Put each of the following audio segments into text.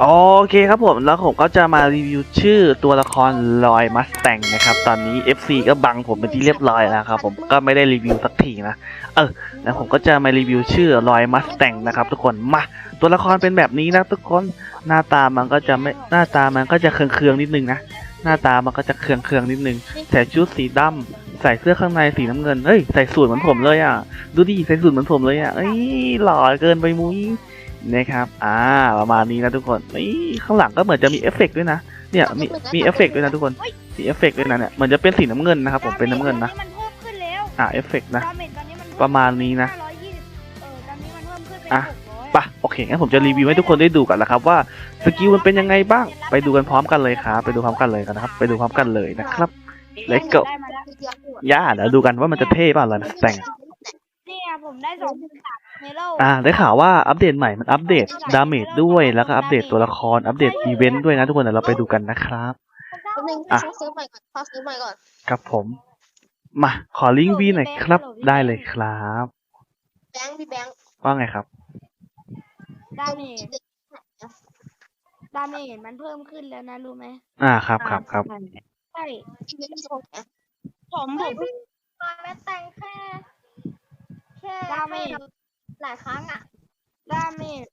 โอเคครับผมแล้วผมก็จะมารีวิวชื่อตัวละครลอยมัสแตงนะครับ ตอนนี้ FC ก็บังผมเป็นที่เรียบร้อยแล้วครับ ผมก็ไม่ได้รีวิวสักทีนะเออแล้วผมก็จะมารีวิวชื่อลอยมัสแตงนะครับ ทุกคนมาตัวละครเป็นแบบนี้นะทุกคนหน้าตามันก็จะไม่หน้าตามันก็จะเคืองๆนิดนึงนะหน้าตามันก็จะเคืองๆนิดนึงใส่ชุดสีดำใส่เสื้อข้างในสีน้ำเงินเฮ้ยใส่สูทเหมือนผมเลยอะ ดูดิใส่สูทเหมือนผมเลยอะเอ้ยหล่อเกินไปมุ้ย นะครับอ่าประมาณนี้นะทุกคนนี่ข้างหลังก็เหมือนจะมีเอฟเฟกต์ด้วยนะเนี่ยมีมีเอฟเฟกต์ด้วยนะทุกคนมีเอฟเฟกต์ด้วยนะเนี่ยเหมือนจะเป็นสีน้ำเงินนะครับผมเป็นน้ำเงินนะมันเพิ่มขึ้นแล้วอ่าเอฟเฟกต์นะดาเมจตอนนี้มันประมาณนี้นะ520เออตอนนี้มันเพิ่มขึ้นเป็นอะ600ปะโอเคงั้นผมจะรีวิวให้ทุกคนได้ดูกันแล้วครับว่าสกิลมันเป็นยังไงบ้าง ไปดูกันพร้อมกันเลยครับไปดูพร้อมกันเลยกันนะครับ ไปดูพร้อมกันเลยนะครับ Let's go ได้มาแล้วย่าเดี๋ยวดูกันว่ามันจะเท่ป่ะล่ะแต่งเนี่ยผมได้สองพันสามเมโล อ่าได้ข่าวว่าอัปเดตใหม่มันอัปเดตดาเมจด้วย แล้วก็อัปเดตตัวละครอัปเดตอีเวนต์ด้วยนะทุกคนเดี๋ยวเราไปดูกันนะครับแป๊บนึงอะขอซื้อใหม่ก่อนขอซื้อใหม่ก่อนครับผมมาขอลิงก์วีหน่อยครับ ได้เลยครับแบงค์พี่แบงค์ว่าไงครับดาเมจดาเมจมันเพิ่มขึ้นแล้วนะรู้ไหมอ่าครับครับครับใช่อีเวนต์ที่จะลงแหนผมผมตอนแม่แต่งแค่แค่ดาเมจ หลายครั้งอะดาเมจ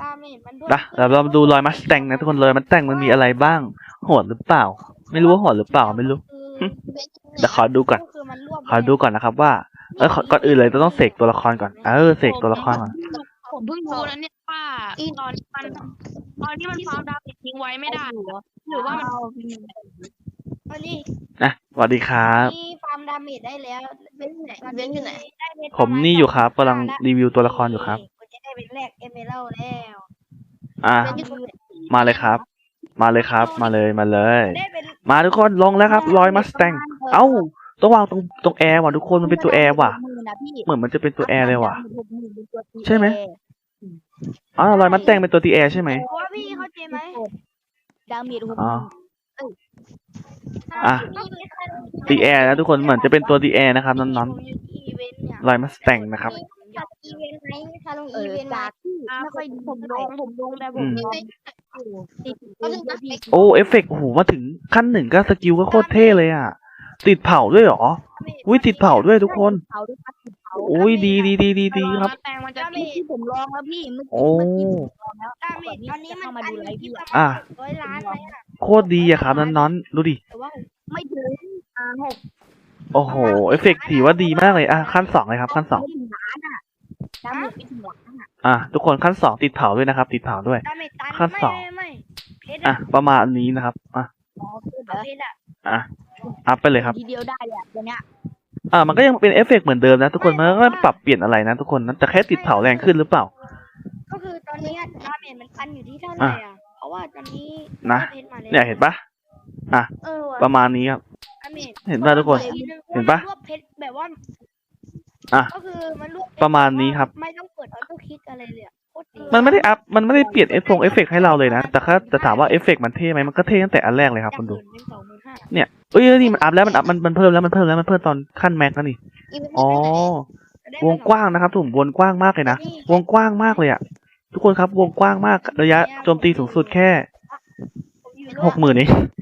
ดาเมจมันเพิ่มนะเดี๋ยวเรามาดูรอยมัสแตงนะทุกคนรอยมัสแตงมันมีอะไรบ้าง โหดหรือเปล่า ไม่รู้ว่าโหดหรือเปล่าไม่รู้คืออีเวนต์ที่เดี๋ยวขอดูก่อนก็คือมันรวบขอดูก่อนนะครับว่า เออขอก่อนอื่นเลยเราต้องเสกตัวละครก่อน เออเสกตัวละครก่อน ผมเพิ่งรู้แล้วเนี่ยว่าตอนมันตอนที่มันฟาร์มดาวน์ทิ้งไว้ไม่ได้เหรอหรือว่ามันอันนี้นะสวัสดีครับนี่ ฟาร์มดาเมจได้แล้วอีเวนต์ที่ไหนอีเวนต์อยู่ไหนได้เพชรผมนี่อยู่ครับกำลังรีวิวตัวละครอยู่ครับผมจะได้เป็นแรกเอเมอรัลแล้วอ่าอีเวนต์อยู่ตรงไหนมาเลยครับ มาเลยครับ มาเลยมาเลย ได้เป็นมาทุกคนลงแล้วครับรอยมัสแตงเอ้าต้องวางตรงตรงแอร์ว่ะทุกคนมันเป็นตัวแอร์ว่ะ เหมือนมันจะเป็นตัวแอร์เลยว่ะ ใช่ไหม อ๋อรอยมัสแตงเป็นตัวตีแอร์ใช่ไหม เพราะว่าพี่เข้าใจไหมดาเมจหกอ๋อถ้าอะพี่ไม่เคย ตีแอร์นะทุกคนเหมือนจะเป็นตัวตีแอร์นะครับน้องผมอยู่ที่อีเวนต์เนี่ยๆรอยมัสแตงนะครับจัดอีเวนต์ไหมถ้าลงเออีอเวนต์ไหมจากที่ไม่ค่อยดีผมลงผมลงแต่ผมอืมลงติดก็ถึงนะโอ้เอฟเฟกต์โอ้โหมาถึงขั้นหนึ่งก็สกิลก็โคตรเท่เลยอะ ติดเผาด้วยเหรออุ้ยติดเผาด้วยทุกคนเผาด้วยพัดติดเผาอุ้ยดีดีดีดีดีครับแปลงมันจะที่ที่ผมลองแล้วพี่เมื่อโอ้กี้เมื่อกี้ผมลองแล้วดาเมจตอนนี้มันเข้ามาอันดูอไลยู่ฟ์ที่พี่ประอะมาณร้อยล้านไหมอะโคตรดีอะครับน้องๆดูดิแต่ว่าไม่ถึง อ่าหกโอ้โห เอฟเฟกต์ถือว่าดีมากเลยอะขั้นสองเลยครับ ขั้นสองไม่ถึงล้านอะดาเมจไม่ถึงล้านอะอะทุกคนขั้นสองติดเผาด้วยนะครับ ติดเผาด้วย ดาเมจตันขั้นไม่สองไม่ไม่เพชรอะอะประมาณนี้นะครับอะอ๋อคือแบเอาบเพชรอะอะอัพไปเลยครับทีเดียวได้เลยอะตัวเนี้ยอะมันก็ยังเป็นเอฟเฟกต์เหมือนเดิมนะทุกคนมันก็ไม่ปรับเปลี่ยนอะไรนะทุกคนนะแต่แค่ติดเผาแรงขึ้นหรือเปล่า ก็คือตอนนี้ดาเมจมันตันอยู่ที่เท่าไหร่อะเพราะว่าตอนนี้นะเพชรมาแล้วเนี่ยเห็นปะ เออว่ะประมาณนี้ครับดาเมจเห็นป่ะทุกคนเห็นปะรวบเพชรแบบว่าอะก็คือมันรวบเพชประมาณนี้ครับ ไม่ต้องเปิดออโต้คลิกอะไรเลยอะโคตรดีมันไม่ได้อัพ มันไม่ได้เปลี่ยนเอฟฟงเอฟเฟกต์ให้เราเลยนะ แต่ถ้าแต่ถามว่าเอฟเฟกต์มันเท่ไหมมันก็เท่ตั้งแต่อันแรกเลยครับคุณดูจากหมื่นเป็นสองหมื่นห้าเอ้ยนี่มันอัพแล้วมันอัพมันมันเพิ่มแล้วมันเพิ่มแล้วมันเพิ่มตอนขั้นแม็กแล้วนี่ อีเวนต์อ๋อได้วงกว้างนะครับถุงวงกว้างมากเลยนะ วงกว้างมากเลยอะทุกคนครับวงกว้างมากระยะโจมตีสูงสุดแค่ผมอยู่หกหมื่นเองแล้วก็ลง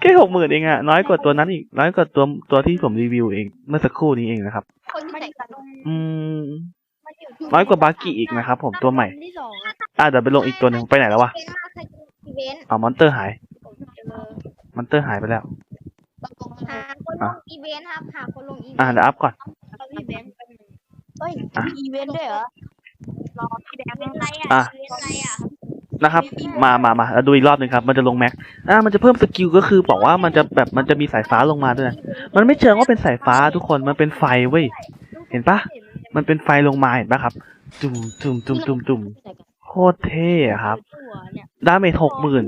แค่หกหมื่นเองอะน้อยกว่าตัวนั้นอีก น้อยกว่าตัวตัวที่ผมรีวิวเอง เมื่อสักครู่นี้เองนะครับ คนที่มันอแต่งยู่ตรงอืมมันอยู่ที่น้อยกว่าบากิอีกนะครับผมตัวใหม่ ที่สองอะอะเดี๋ยวไปลงอีกตัวหนึ่งไปไหนแล้ววะเป็นมากใครจะอีเวนต์อ๋อมอนเตอร์หายผมเจอมอนเตอร์หายไปแล้ว หาคนลงอีเวนต์ครับหาคนลงอีเวนอะต์เดี๋ยวอัพก่อนเอาพี่แบงค์ไปหนึ่งเฮ้ยอะ มีอีเวนต์ด้วยเหรอรอพี่แบงค์เป็นไรอะอะ เป็นไรอะ นะครับ มามามาแล้วดูอีกรอบหนึ่งครับ มันจะลงแม็ก อ่า มันจะเพิ่มสกิลก็คือบอกว่ามันจะแบบมันจะมีสายฟ้าลงมาด้วยนะมันไม่เชิงว่าเป็นสายฟ้าทุกคน มันเป็นไฟเว้ย เห็นปะมันเป็นไฟลงมาเห็นปะครับ จุ่มจุ่มจุ่มจุ่มจุ่มโคตรเท่ครับ ดาเมจหกหมื่น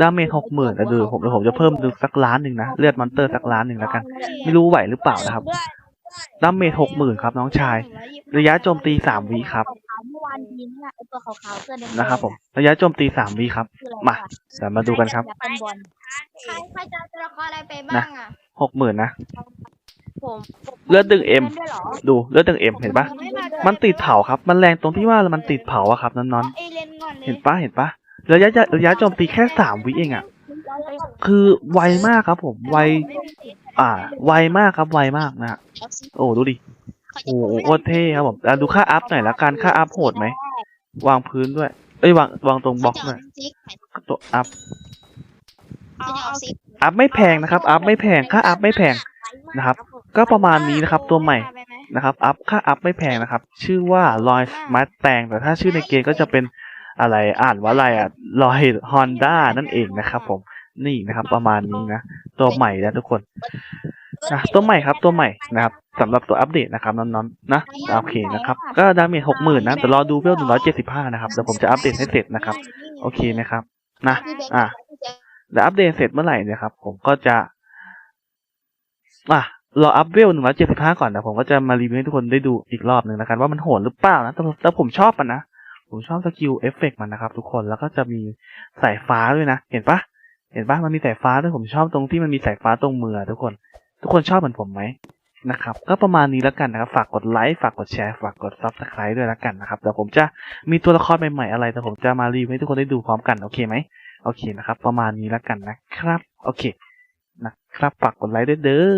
ดาเมจหกหมื่นแล้วดูผมเดี๋ยวผมจะเพิ่มดูสักล้านหนึ่งนะ เลือดมอนเตอร์สักล้านหนึ่งแล้วกัน ไม่รู้ไหวหรือเปล่านะครับดาเมจหกหมื่นครับน้องชาย ระยะโจมตีสามวิครับาวๆเมื่อวานยิงอะไอตัวขาวๆเสื้อแดงๆนะครับผม ระยะโจมตีสามวิครับ คืออะไรมาเดี๋ยวมาดูกันครับอยาเป็นบอลใครใครจะเอาตัวละครอะไรไปบ้างอะหกหมื่นนะ ผมผมเลือดดึงเอ็ม ด้วยหรอดูเลือดดึงเอ็มเห็นปะมันติดเผาครับ มันแรงตรงที่ว่ามันติดเผาอะครับน้องเอเลเลยเห็นปะเห็นปะระยะระยะโจมตีแค่สามวิเองอะคือไวมากครับผมไว อ่า ไวมากครับไวมากนะฮะโอ้ดูดิ โอ้โหโคตรเท่ครับผมอะดูค่าอัพหน่อยละกันค่าอัพโหดไหม วางพื้นด้วย เอ้ยวางวางตรงบล็อกหน่อยตัวอัพเอาเอาอัพไม่แพงนะครับ อัพไม่แพง ค่าอัพไม่แพงนะครับ ก็ประมาณนี้นะครับตัวใหม่ไปไหมนะครับ อัพค่าอัพไม่แพงนะครับ ชื่อว่าลอยมาแตงแต่ถ้าชื่อในเกมก็จะเป็นอะไร อ่านว่าอะไรอะลอยฮอนด้านั่นเองนะครับผม นี่นะครับ ประมาณนี้นะ ตัวใหม่นะทุกคนนะตัวใหม่ครับ ตัวใหม่นะครับสำหรับตัวอัปเดตนะครับน้องๆนะโอเคนะครับก็ดาเมจหกหมื่นนะแต่รอดูเวลหนึ่งร้อยเจ็ดสิบห้านะครับเดี๋ยวผมจะอัปเดตให้เสร็จนะครับ โอเคไหมครับ นะ อะแล้วอัปเดตเสร็จเมื่อไหร่เนี่ยครับ ผมก็จะอะรออัพเวลหนึ่งร้อยเจ็ดสิบห้าก่อนนะผมก็จะมารีวิวให้ทุกคนได้ดูอีกรอบหนึ่งนะครับว่ามันโหดหรือเปล่านะแต่แต่ผมชอบมันนะผมชอบสกิลเอฟเฟกมันนะครับทุกคนแล้วก็จะมีสายฟ้าด้วยนะ เห็นปะเห็นปะมันมีสายฟ้าด้วยผมชอบตรงที่มันมีสายฟ้าตรงมือทุกคน ทุกคนชอบเหมือนผมไหม นะครับ ก็ประมาณนี้แล้วกันนะครับ ฝากกดไลค์ ฝากกดแชร์ ฝากกดซับสไครต์ด้วยแล้วกันนะครับ เดี๋ยวผมจะมีตัวละครใหม่ๆอะไร แต่ผมจะมารีวิวให้ทุกคนได้ดูพร้อมกัน โอเคไหม โอเคนะครับ ประมาณนี้แล้วกันนะครับ โอเค นะครับ ฝากกดไลค์ด้วยเด้อ